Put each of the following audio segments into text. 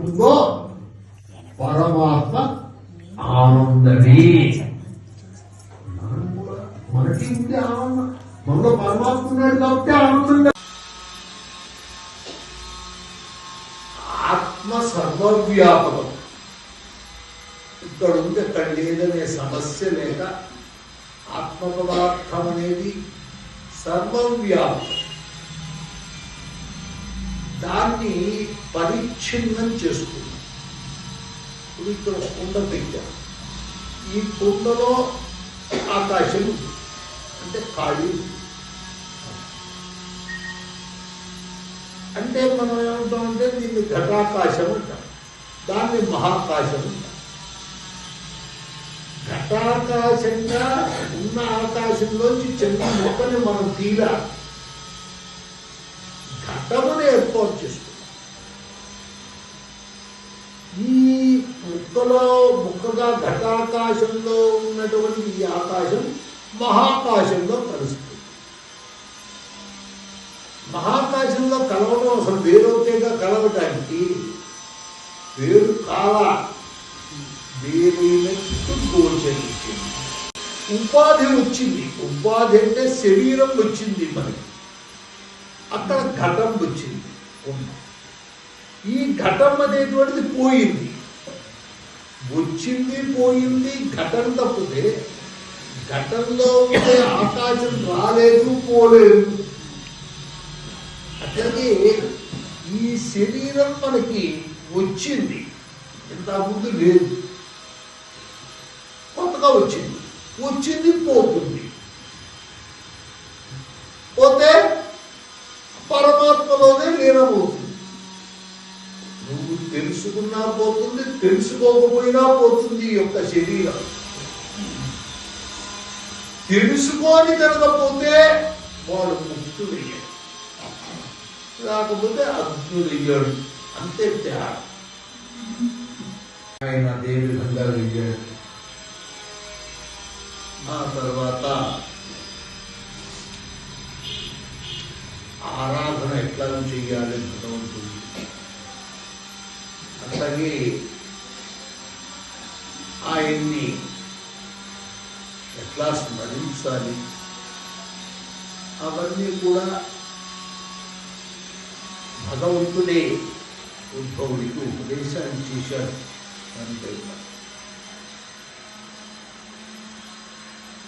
ఉందో పరమాత్మ ఆనందమే మనం కూడా మనకి ఉండే ఆనందం మనలో పరమాత్మ ఉన్నాడు కాబట్టి ఆనందంగా ఆత్మ సర్వవ్యాపకం ఇక్కడ ఉంది అక్కడ లేదనే సమస్య లేక ఆత్మ పదార్థం అనేది సర్వవ్యాప్తం. దాన్ని పరిచ్ఛిన్నం చేసుకున్నాం ఇప్పుడు ఇక్కడ కుండ పెట్టాం. ఈ కుండలో ఆకాశం అంటే ఖాళీ అంటే మనం ఏమంటామంటే దీన్ని ఘటాకాశం అంటాం. దాన్ని మహాకాశం అంటాం. అట్టాకాశంగా ఉన్న ఆకాశంలోంచి చిన్న మొక్కని మనం తీరా ఘటమును ఏర్పాటు చేసుకున్నాం. ఈ ముక్కలో ముక్కగా ఘటాకాశంలో ఉన్నటువంటి ఈ ఆకాశం మహాకాశంలో కలుస్తుంది. మహాకాశంలో కలవడం అసలు వేరొకేగా కలవటానికి వేరు కాల వేరైనట్టు గోచరించింది ఉపాధి వచ్చింది. ఉపాధి అంటే శరీరం వచ్చింది మనకి. అక్కడ ఘటం వచ్చింది. ఈ ఘటం అనేటువంటిది పోయింది. వచ్చింది పోయింది ఘటం తప్పితే ఘటంలో ఉండే ఆకాశం రాలేదు పోలేదు. అట్లాగే ఈ శరీరం మనకి వచ్చింది. ఇంతకుముందు లేదు. కొత్తగా వచ్చింది. వచ్చింది పోతుంది. పోతే పరమాత్మలోనే లీనమవుతుంది. నువ్వు తెలుసుకున్నా పోతుంది తెలుసుకోకపోయినా పోతుంది ఈ యొక్క శరీరం. తెలుసుకొని కనుకపోతే వాడు ముక్తుడయ్యాడు. రాకపోతే అద్భుతయ్యాడు అంతే తేడా. ఆయన దేవి విధంగా వెళ్ళాడు ఆ తర్వాత ఆరాధన ఎట్లా చెయ్యాలి భగవంతుడు అట్లాగే ఆయన్ని ఎట్లా స్మరించాలి అవన్నీ కూడా భగవంతుడే ఉద్భవుడికి ఉపదేశాన్ని చేశాడు అంతే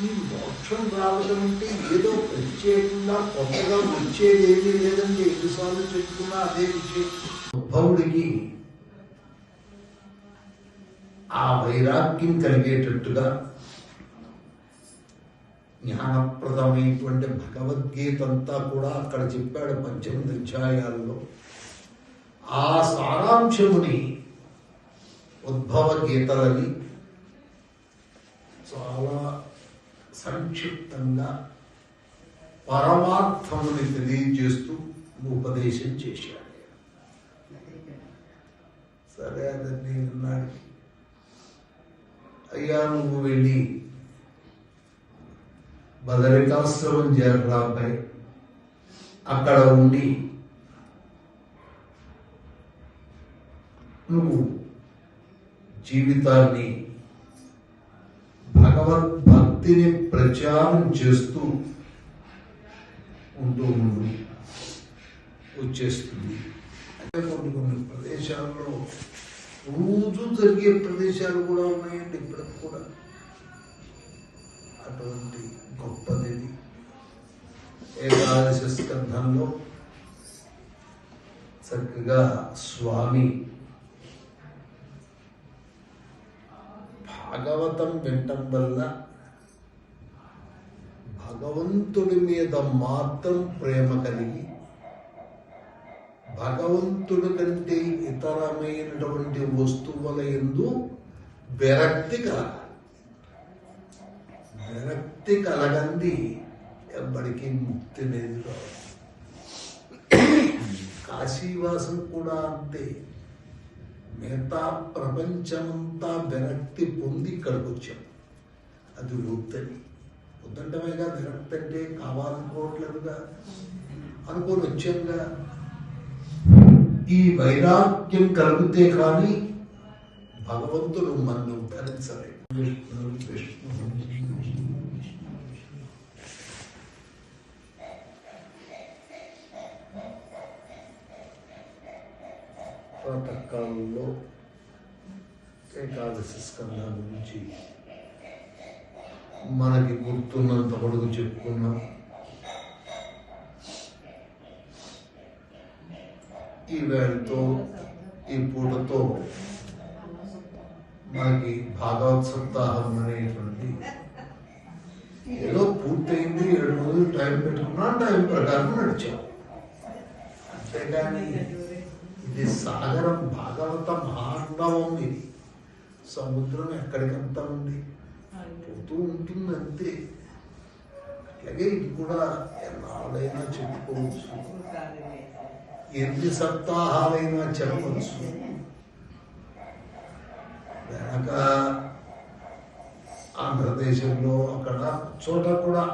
ఈ మోక్షం రావడం అంటే ఏదో ప్రత్యేకంగా కొత్తగా వచ్చేది ఏమీ లేదండి ఎన్నిసార్లు చెప్పుకున్నా అదే విషయం. ఉద్భవుడికి ఆ వైరాగ్యం కలిగేటట్టుగా జ్ఞానప్రదమైనటువంటి భగవద్గీత అంతా కూడా అక్కడ చెప్పాడు పద్దెనిమిది అధ్యాయాల్లో. ఆ సారాంశముని ఉద్భవ గీతలని చాలా సంక్షిప్తంగా పరమార్థముని తెలియజేస్తూ ఉపదేశం చేశాడు. సరే అదని అన్నాడు. అయ్యా నువ్వు వెళ్ళి బదరికాశ్రమం చేరరాపై అక్కడ ఉండి నువ్వు జీవితాన్ని భగవద్భ భక్తిని ప్రచారం చేస్తూ ఉంటూ ఉండు వచ్చేస్తుంది. అంటే కొన్ని కొన్ని ప్రదేశాల్లో రోజు జరిగే ప్రదేశాలు కూడా ఉన్నాయండి ఇప్పటికి కూడా. అటువంటి గొప్పది ఏకాదశి స్కంధంలో చక్కగా స్వామి భాగవతం వినటం వల్ల భగవంతుడి మీద మాత్రం ప్రేమ కలిగి భగవంతుడి కంటే ఇతరమైనటువంటి వస్తువుల ఎందు విరక్తి కలగాలి. విరక్తి కలగంది ఎప్పటికీ ముక్తి లేదు కాశీవాసం కూడా అంతే. మిగతా ప్రపంచమంతా విరక్తి పొంది ఇక్కడికి వచ్చాం. అది వృత్తి వద్దంటమేగా విరక్తి కావాలనుకోవట్లేదుగా. అనుకోని వచ్చాంగా. ఈ వైరాగ్యం కలిగితే కానీ భగవంతుడు మనను ఉద్ధరించలేడు విష్ణు ప్రాతకాలంలో ఏకాదశి స్కంధాల గురించి మనకి గుర్తున్నంత పొడుగు చెప్పుకున్నాం. ఈ వేళతో ఈ పూటతో మనకి భాగవత్ సప్తాహం అనేటువంటి ఏదో పూర్తయింది ఏడు రోజులు టైం పెట్టుకున్నా టైం ప్రకారం నడిచాం. అంతేగాని ఇది సాగరం భాగవత మహాండవం ఇది. సముద్రం ఎక్కడికంత ఉంది? పోతూ ఉంటుంది అంతే అట్లాగే ఇది కూడా ఎన్నాళ్ళైనా చెప్పుకోవచ్చు ఎన్ని సప్తాహాలైనా చెప్పవచ్చు వెనక ఆంధ్రదేశంలో అక్కడ చోట కూడా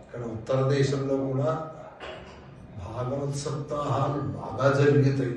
ఇక్కడ ఉత్తర దేశంలో కూడా భాగవత్ సప్తాహాలు బాగా జరుగుతాయి